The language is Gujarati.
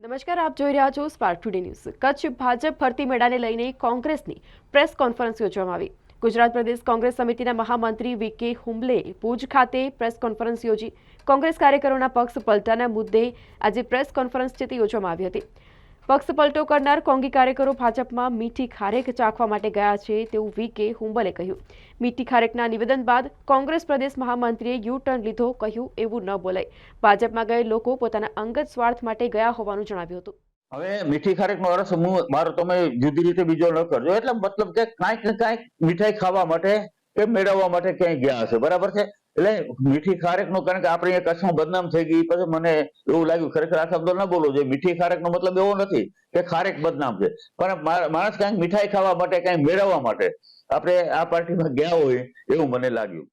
નમસ્કાર, આપ જોઈ રહ્યા છો Spark Today News Kutch Bhajap ભરતી મેળાને લઈને કોંગ્રેસની પ્રેસ કોન્ફરન્સ યોજવામાં આવી. ગુજરાત પ્રદેશ કોંગ્રેસ સમિતિના મહામંત્રી વી કે હુંબલે ભુજ ખાતે પ્રેસ કોન્ફરન્સ યોજી. કોંગ્રેસ કાર્યકરોના પક્ષ પલટાના મુદ્દે આજે પ્રેસ કોન્ફરન્સ છે તે યોજવામાં આવી હતી. પક્ષ પલટો કરનાર કોંગી કાર્યકરો ભાજપમાં મીઠી ખારેક ચાખવા માટે ગયા છે તેવું વી કે હુંબલે કહ્યું. મીઠી ખારેકના નિવેદન બાદ કોંગ્રેસ પ્રદેશ મહામંત્રીએ યુ ટર્ન લીધો કહ્યું એવું ન બોલાય. ભાજપમાં ગયે લોકો પોતાના અંગત સ્વાર્થ માટે ગયા હોવાનું જણાવ્યું હતું. હવે મીઠી ખારેક નો અર્થ હું, મારો તમે જુદી રીતે બીજો ન કરજો. એટલે મતલબ કે કાંઈક ને કાંઈક મીઠાઈ ખાવા માટે કે મેળવવા માટે ક્યાંય ગયા હશે. બરાબર છે? એટલે મીઠી ખારેકનું કારણ કે આપણે અહીંયા કચ્છમાં બદનામ થઈ ગઈ. પછી મને એવું લાગ્યું, ખરેખર આ શબ્દ ન બોલવો જોઈએ મીઠી ખારેક નો મતલબ એવો નથી કે ખારેક બદનામ છે. પણ માણસ કાંઈક મીઠાઈ ખાવા માટે કઈ મેળવવા માટે આપણે આ પાર્ટીમાં ગયા હોય એવું મને લાગ્યું.